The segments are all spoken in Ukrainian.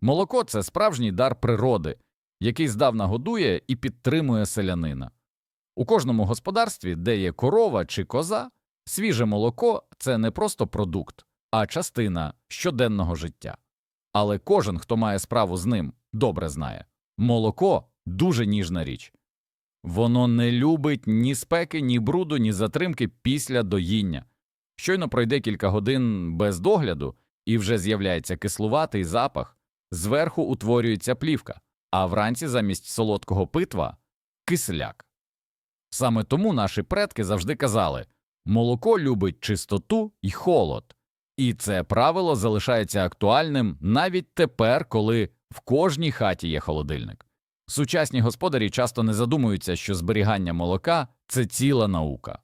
Молоко це справжній дар природи, який здавна годує і підтримує селянина. У кожному господарстві, де є корова чи коза, свіже молоко це не просто продукт, а частина щоденного життя. Але кожен, хто має справу з ним, добре знає молоко дуже ніжна річ. Воно не любить ні спеки, ні бруду, ні затримки після доїння. Щойно пройде кілька годин без догляду, і вже з'являється кислуватий запах, зверху утворюється плівка, а вранці замість солодкого питва кисляк. Саме тому наші предки завжди казали молоко любить чистоту і холод, і це правило залишається актуальним навіть тепер, коли в кожній хаті є холодильник. Сучасні господарі часто не задумуються, що зберігання молока це ціла наука.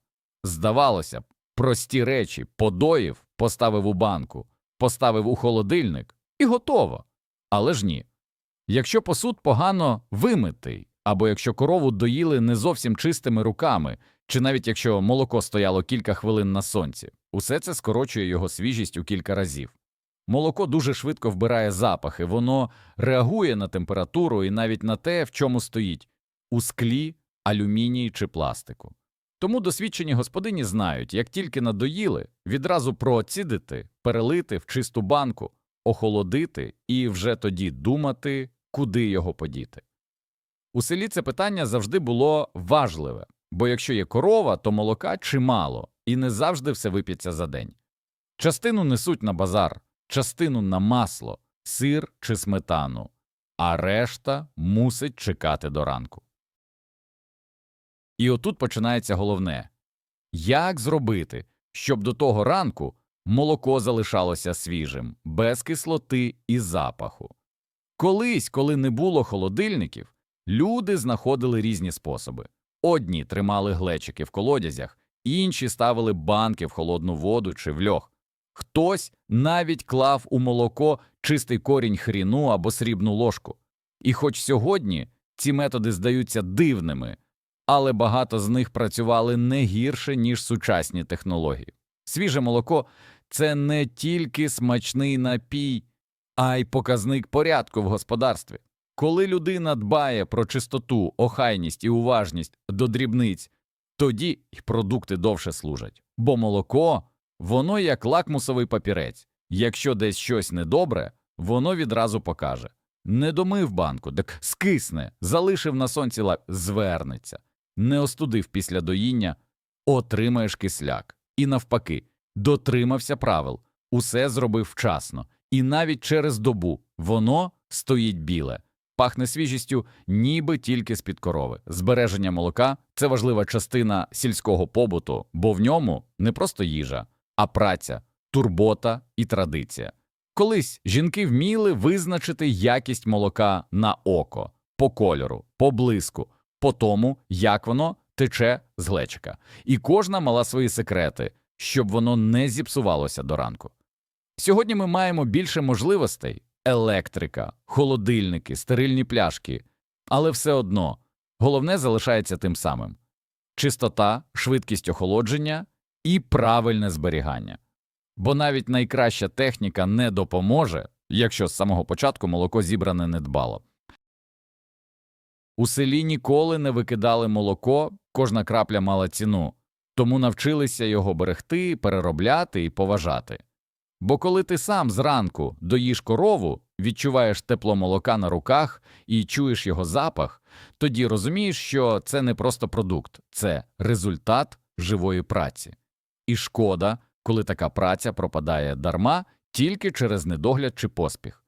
Здавалося б, прості речі подоїв, поставив у банку, поставив у холодильник і готово. Але ж ні. Якщо посуд погано вимитий, або якщо корову доїли не зовсім чистими руками, чи навіть якщо молоко стояло кілька хвилин на сонці, усе це скорочує його свіжість у кілька разів. Молоко дуже швидко вбирає запахи, воно реагує на температуру і навіть на те, в чому стоїть у склі, алюмінії чи пластику. Тому досвідчені господині знають, як тільки надоїли, відразу процідити, перелити в чисту банку, охолодити і вже тоді думати, куди його подіти. У селі це питання завжди було важливе, бо якщо є корова, то молока чимало, і не завжди все вип'ється за день. Частину несуть на базар, частину на масло, сир чи сметану, а решта мусить чекати до ранку. І отут починається головне як зробити, щоб до того ранку молоко залишалося свіжим, без кислоти і запаху. Колись, коли не було холодильників, люди знаходили різні способи. Одні тримали глечики в колодязях, інші ставили банки в холодну воду чи в льох. Хтось навіть клав у молоко чистий корінь хріну або срібну ложку. І хоч сьогодні ці методи здаються дивними, але багато з них працювали не гірше, ніж сучасні технології. Свіже молоко це не тільки смачний напій, а й показник порядку в господарстві. Коли людина дбає про чистоту, охайність і уважність до дрібниць, тоді й продукти довше служать. Бо молоко воно як лакмусовий папірець. Якщо десь щось недобре, воно відразу покаже. Не домив банку, так скисне, залишив на сонці лак, звернеться, не остудив після доїння, отримаєш кисляк. І навпаки, дотримався правил, усе зробив вчасно, і навіть через добу воно стоїть біле, пахне свіжістю, ніби тільки з-під корови. Збереження молока це важлива частина сільського побуту, бо в ньому не просто їжа, а праця, турбота і традиція. Колись жінки вміли визначити якість молока на око, по кольору, по блиску, по тому, як воно тече з глечика. І кожна мала свої секрети, щоб воно не зіпсувалося до ранку. Сьогодні ми маємо більше можливостей електрика, холодильники, стерильні пляшки, але все одно головне залишається тим самим чистота, швидкість охолодження і правильне зберігання. Бо навіть найкраща техніка не допоможе, якщо з самого початку молоко зібране недбало. У селі ніколи не викидали молоко, кожна крапля мала ціну, тому навчилися його берегти, переробляти і поважати. Бо коли ти сам зранку доїш корову, відчуваєш тепло молока на руках і чуєш його запах, тоді розумієш, що це не просто продукт, це результат живої праці. І шкода, коли така праця пропадає дарма тільки через недогляд чи поспіх.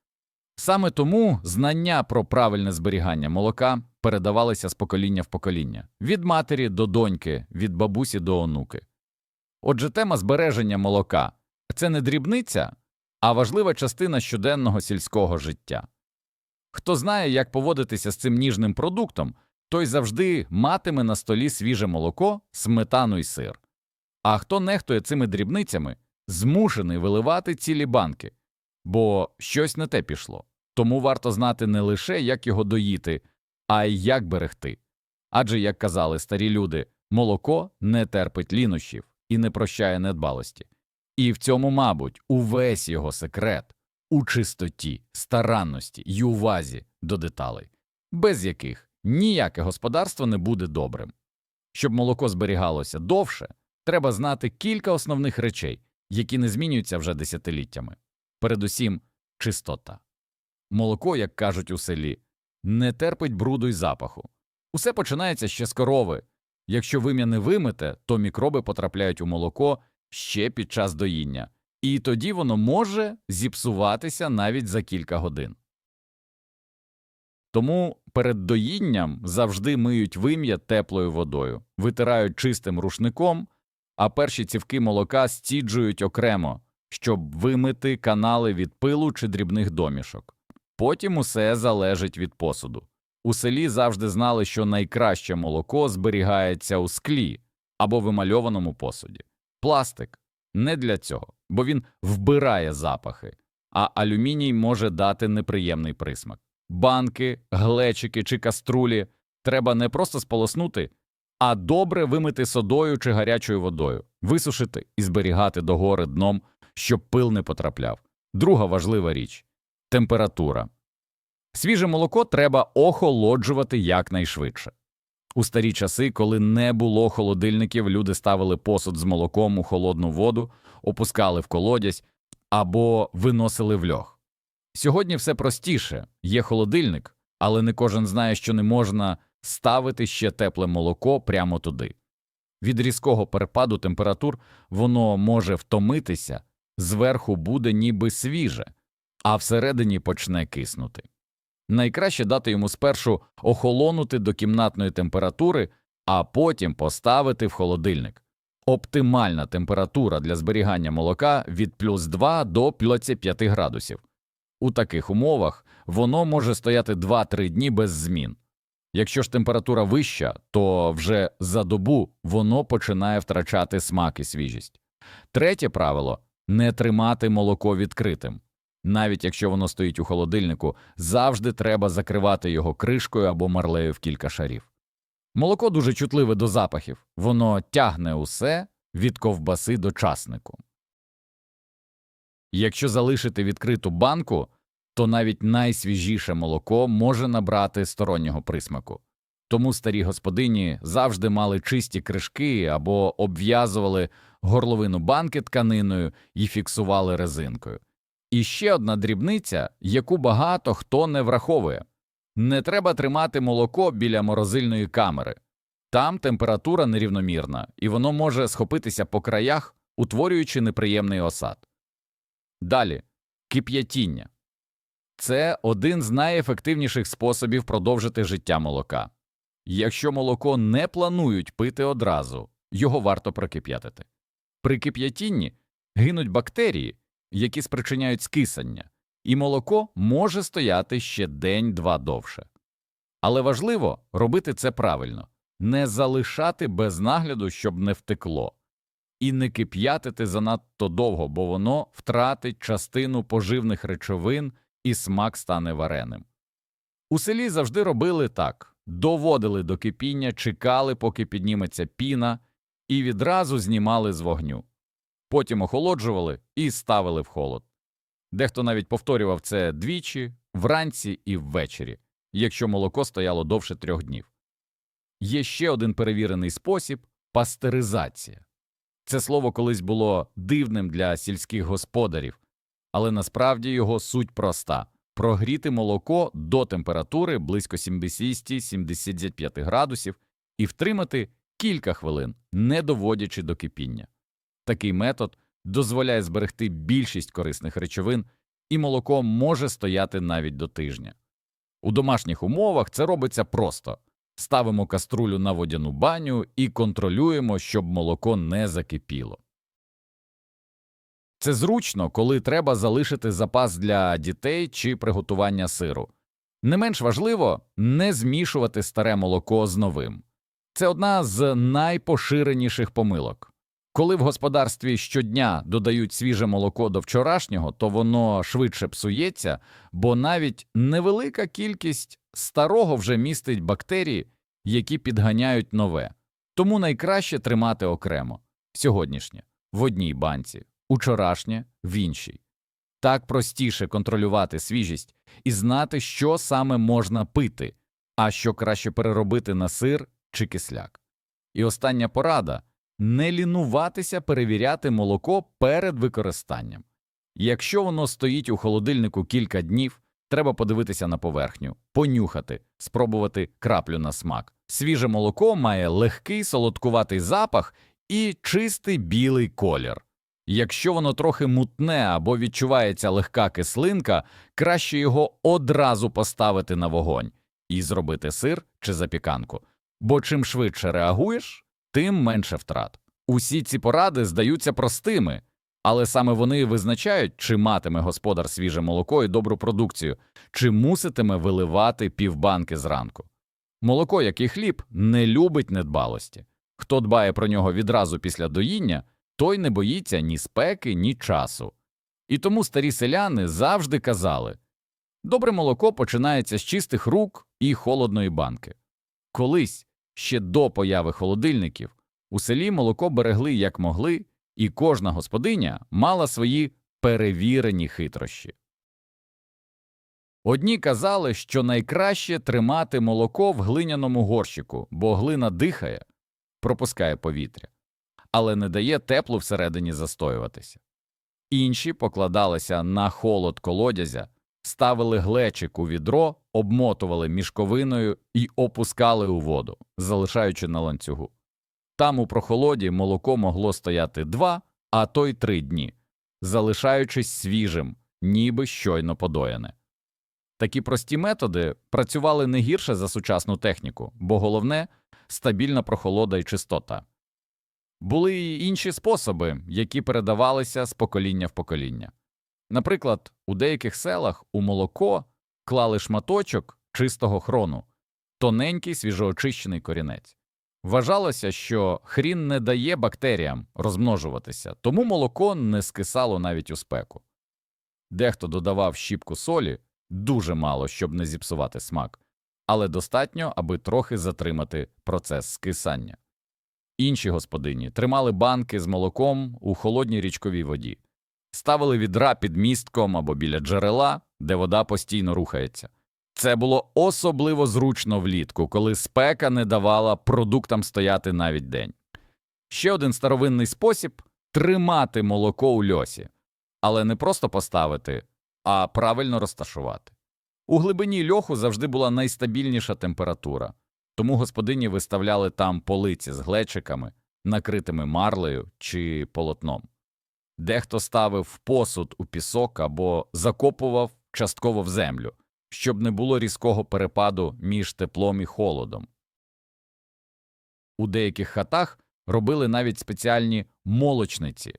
Саме тому знання про правильне зберігання молока передавалися з покоління в покоління від матері до доньки, від бабусі до онуки. Отже, тема збереження молока це не дрібниця, а важлива частина щоденного сільського життя. Хто знає, як поводитися з цим ніжним продуктом, той завжди матиме на столі свіже молоко, сметану й сир. А хто нехтує цими дрібницями, змушений виливати цілі банки, бо щось не те пішло. Тому варто знати не лише, як його доїти, а й як берегти. Адже, як казали старі люди, молоко не терпить лінощів і не прощає недбалості. І в цьому, мабуть, увесь його секрет у чистоті, старанності й увазі до деталей, без яких ніяке господарство не буде добрим. Щоб молоко зберігалося довше, треба знати кілька основних речей, які не змінюються вже десятиліттями. Передусім, чистота. Молоко, як кажуть у селі, не терпить бруду й запаху. Усе починається ще з корови. Якщо вим'я не вимите, то мікроби потрапляють у молоко ще під час доїння, і тоді воно може зіпсуватися навіть за кілька годин. Тому перед доїнням завжди миють вим'я теплою водою, витирають чистим рушником, а перші цівки молока стіджують окремо, щоб вимити канали від пилу чи дрібних домішок. Потім усе залежить від посуду. У селі завжди знали, що найкраще молоко зберігається у склі або вимальованому посуді. Пластик не для цього, бо він вбирає запахи, а алюміній може дати неприємний присмак. Банки, глечики чи каструлі треба не просто сполоснути, а добре вимити содою чи гарячою водою, висушити і зберігати догори дном, щоб пил не потрапляв. Друга важлива річ температура. Свіже молоко треба охолоджувати якнайшвидше. У старі часи, коли не було холодильників, люди ставили посуд з молоком у холодну воду, опускали в колодязь або виносили в льох. Сьогодні все простіше є холодильник, але не кожен знає, що не можна ставити ще тепле молоко прямо туди. Від різкого перепаду температур воно може втомитися, зверху буде ніби свіже, а всередині почне киснути. Найкраще дати йому спершу охолонути до кімнатної температури, а потім поставити в холодильник. Оптимальна температура для зберігання молока від плюс 2 до 25 градусів. У таких умовах воно може стояти 2-3 дні без змін. Якщо ж температура вища, то вже за добу воно починає втрачати смак і свіжість. Третє правило не тримати молоко відкритим. Навіть якщо воно стоїть у холодильнику, завжди треба закривати його кришкою або марлею в кілька шарів. Молоко дуже чутливе до запахів, воно тягне усе від ковбаси до часнику. Якщо залишити відкриту банку, то навіть найсвіжіше молоко може набрати стороннього присмаку. Тому старі господині завжди мали чисті кришки або обв'язували горловину банки тканиною і фіксували резинкою. І ще одна дрібниця, яку багато хто не враховує не треба тримати молоко біля морозильної камери. Там температура нерівномірна, і воно може схопитися по краях, утворюючи неприємний осад. Далі кип'ятіння це один з найефективніших способів продовжити життя молока. Якщо молоко не планують пити одразу, його варто прокип'ятити. При кип'ятінні гинуть бактерії, які спричиняють скисання, і молоко може стояти ще день-два довше. Але важливо робити це правильно не залишати без нагляду, щоб не втекло, і не кип'ятити занадто довго, бо воно втратить частину поживних речовин і смак стане вареним. У селі завжди робили так доводили до кипіння, чекали, поки підніметься піна, і відразу знімали з вогню. Потім охолоджували і ставили в холод. Дехто навіть повторював це двічі, вранці і ввечері, якщо молоко стояло довше трьох днів. Є ще один перевірений спосіб пастеризація. Це слово колись було дивним для сільських господарів, але насправді його суть проста прогріти молоко до температури близько 70-75 градусів і втримати кілька хвилин, не доводячи до кипіння. Такий метод дозволяє зберегти більшість корисних речовин, і молоко може стояти навіть до тижня. У домашніх умовах це робиться просто ставимо каструлю на водяну баню і контролюємо, щоб молоко не закипіло. Це зручно, коли треба залишити запас для дітей чи приготування сиру. Не менш важливо не змішувати старе молоко з новим. Це одна з найпоширеніших помилок. Коли в господарстві щодня додають свіже молоко до вчорашнього, то воно швидше псується, бо навіть невелика кількість старого вже містить бактерії, які підганяють нове. Тому найкраще тримати окремо сьогоднішнє в одній банці, учорашнє в іншій. Так простіше контролювати свіжість і знати, що саме можна пити, а що краще переробити на сир чи кисляк. І остання порада не лінуватися перевіряти молоко перед використанням. Якщо воно стоїть у холодильнику кілька днів, треба подивитися на поверхню, понюхати, спробувати краплю на смак. Свіже молоко має легкий солодкуватий запах і чистий білий колір. Якщо воно трохи мутне або відчувається легка кислинка, краще його одразу поставити на вогонь і зробити сир чи запіканку. Бо чим швидше реагуєш, тим менше втрат. Усі ці поради здаються простими, але саме вони визначають, чи матиме господар свіже молоко і добру продукцію, чи муситиме виливати півбанки зранку. Молоко, як і хліб, не любить недбалості. Хто дбає про нього відразу після доїння, той не боїться ні спеки, ні часу. І тому старі селяни завжди казали добре молоко починається з чистих рук і холодної банки. Колись, ще до появи холодильників, у селі молоко берегли як могли, і кожна господиня мала свої перевірені хитрощі. Одні казали, що найкраще тримати молоко в глиняному горщику, бо глина дихає, пропускає повітря, але не дає теплу всередині застоюватися. Інші покладалися на холод колодязя, ставили глечик у відро, обмотували мішковиною і опускали у воду, залишаючи на ланцюгу. Там у прохолоді молоко могло стояти два, а то й три дні, залишаючись свіжим, ніби щойно подояне. Такі прості методи працювали не гірше за сучасну техніку, бо головне стабільна прохолода і чистота. Були й інші способи, які передавалися з покоління в покоління. Наприклад, у деяких селах у молоко клали шматочок чистого хрону, тоненький свіжоочищений корінець. Вважалося, що хрін не дає бактеріям розмножуватися, тому молоко не скисало навіть у спеку. Дехто додавав щіпку солі дуже мало, щоб не зіпсувати смак, але достатньо, аби трохи затримати процес скисання. Інші господині тримали банки з молоком у холодній річковій воді, ставили відра під містком або біля джерела, де вода постійно рухається. Це було особливо зручно влітку, коли спека не давала продуктам стояти навіть день. Ще один старовинний спосіб тримати молоко у льосі, але не просто поставити, а правильно розташувати. У глибині льоху завжди була найстабільніша температура, тому господині виставляли там полиці з глечиками, накритими марлею чи полотном. Дехто ставив посуд у пісок або закопував частково в землю, щоб не було різкого перепаду між теплом і холодом. У деяких хатах робили навіть спеціальні молочниці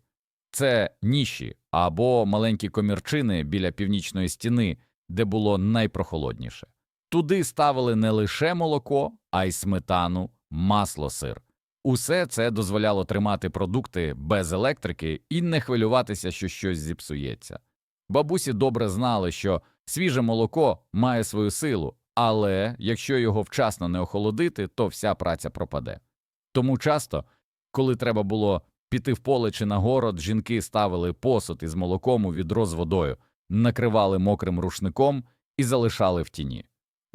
це ніші або маленькі комірчини біля північної стіни, де було найпрохолодніше. Туди ставили не лише молоко, а й сметану, масло, сир. Усе це дозволяло тримати продукти без електрики і не хвилюватися, що щось зіпсується. Бабусі добре знали, що свіже молоко має свою силу, але якщо його вчасно не охолодити, то вся праця пропаде. Тому часто, коли треба було піти в поле чи на город, жінки ставили посуд із молоком у відро з водою, накривали мокрим рушником і залишали в тіні.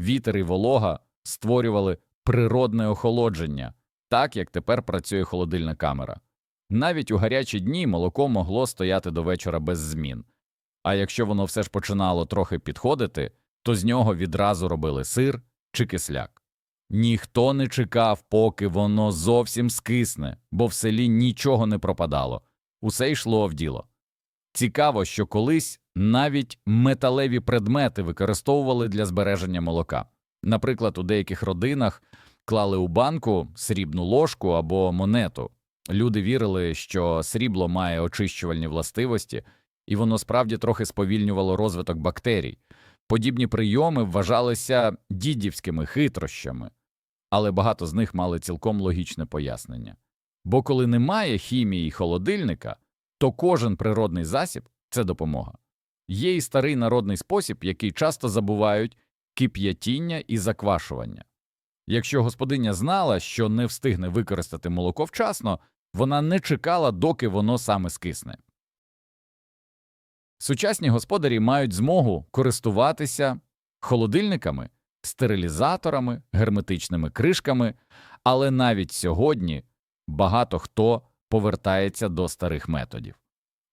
Вітер і волога створювали природне охолодження, так як тепер працює холодильна камера. Навіть у гарячі дні молоко могло стояти до вечора без змін, а якщо воно все ж починало трохи підходити, то з нього відразу робили сир чи кисляк. Ніхто не чекав, поки воно зовсім скисне, бо в селі нічого не пропадало, усе йшло в діло. Цікаво, що колись навіть металеві предмети використовували для збереження молока. Наприклад, у деяких родинах клали у банку срібну ложку або монету. Люди вірили, що срібло має очищувальні властивості, і воно справді трохи сповільнювало розвиток бактерій. Подібні прийоми вважалися дідівськими хитрощами, але багато з них мали цілком логічне пояснення. Бо коли немає хімії й холодильника, то кожен природний засіб це допомога. Є і старий народний спосіб, який часто забувають кип'ятіння і заквашування. Якщо господиня знала, що не встигне використати молоко вчасно, вона не чекала, доки воно саме скисне. Сучасні господарі мають змогу користуватися холодильниками, стерилізаторами, герметичними кришками, але навіть сьогодні багато хто повертається до старих методів,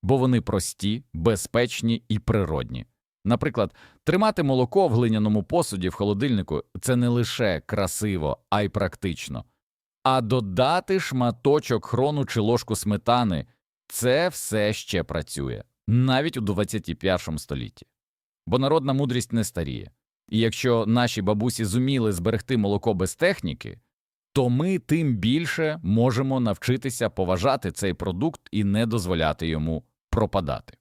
бо вони прості, безпечні і природні. Наприклад, тримати молоко в глиняному посуді в холодильнику це не лише красиво, а й практично. А додати шматочок хрону чи ложку сметани це все ще працює, навіть у 21 столітті. Бо народна мудрість не старіє. І якщо наші бабусі зуміли зберегти молоко без техніки, то ми тим більше можемо навчитися поважати цей продукт і не дозволяти йому пропадати.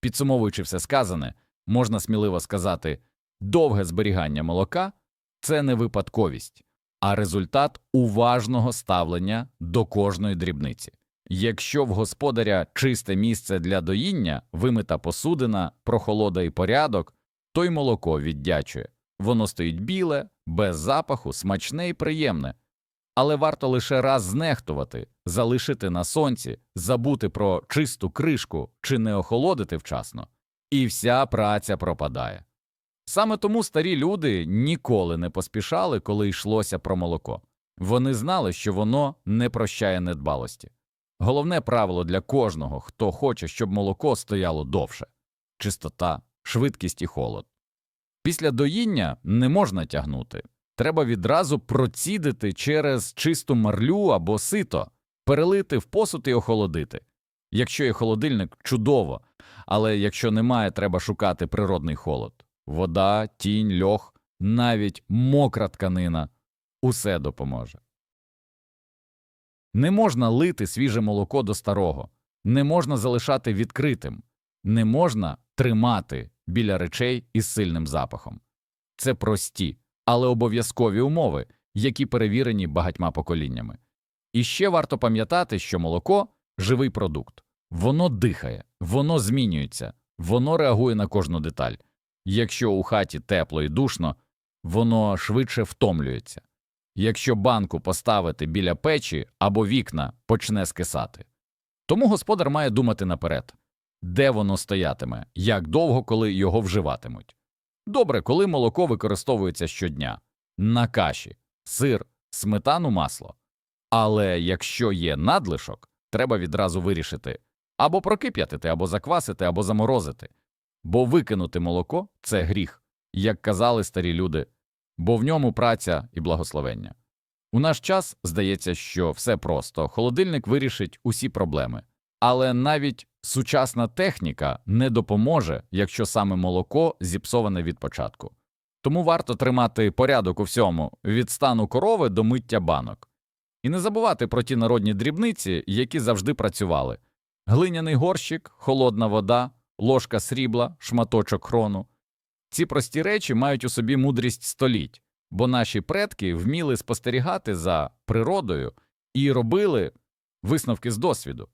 Підсумовуючи все сказане, можна сміливо сказати, довге зберігання молока це не випадковість, а результат уважного ставлення до кожної дрібниці. Якщо в господаря чисте місце для доїння, вимита посудина, прохолода і порядок, то й молоко віддячує. Воно стоїть біле, без запаху, смачне і приємне. Але варто лише раз знехтувати, залишити на сонці, забути про чисту кришку чи не охолодити вчасно, і вся праця пропадає. Саме тому старі люди ніколи не поспішали, коли йшлося про молоко. Вони знали, що воно не прощає недбалості. Головне правило для кожного, хто хоче, щоб молоко стояло довше чистота, швидкість і холод. Після доїння не можна тягнути. Треба відразу процідити через чисту марлю або сито, перелити в посуд і охолодити. Якщо є холодильник, чудово, але якщо немає, треба шукати природний холод. Вода, тінь, льох, навіть мокра тканина усе допоможе. Не можна лити свіже молоко до старого, не можна залишати відкритим, не можна тримати біля речей із сильним запахом. Це прості, але обов'язкові умови, які перевірені багатьма поколіннями. І ще варто пам'ятати, що молоко живий продукт, воно дихає, воно змінюється, воно реагує на кожну деталь. Якщо у хаті тепло і душно, воно швидше втомлюється. Якщо банку поставити біля печі або вікна, почне скисати. Тому господар має думати наперед, де воно стоятиме, як довго, коли його вживатимуть. Добре, коли молоко використовується щодня на каші, сир, сметану, масло. Але якщо є надлишок, треба відразу вирішити або прокип'ятити, або заквасити, або заморозити. Бо викинути молоко це гріх, як казали старі люди, бо в ньому праця і благословення. У наш час здається, що все просто холодильник вирішить усі проблеми, але навіть сучасна техніка не допоможе, якщо саме молоко зіпсоване від початку. Тому варто тримати порядок у всьому від стану корови до миття банок. І не забувати про ті народні дрібниці, які завжди працювали глиняний горщик, холодна вода, ложка срібла, шматочок хрону. Ці прості речі мають у собі мудрість століть, бо наші предки вміли спостерігати за природою і робили висновки з досвіду.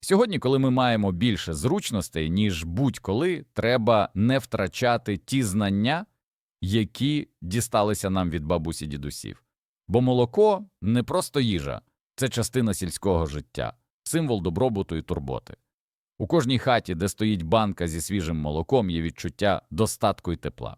Сьогодні, коли ми маємо більше зручностей, ніж будь-коли, треба не втрачати ті знання, які дісталися нам від бабусі дідусів. Бо молоко не просто їжа, це частина сільського життя, символ добробуту і турботи. У кожній хаті, де стоїть банка зі свіжим молоком, є відчуття достатку і тепла.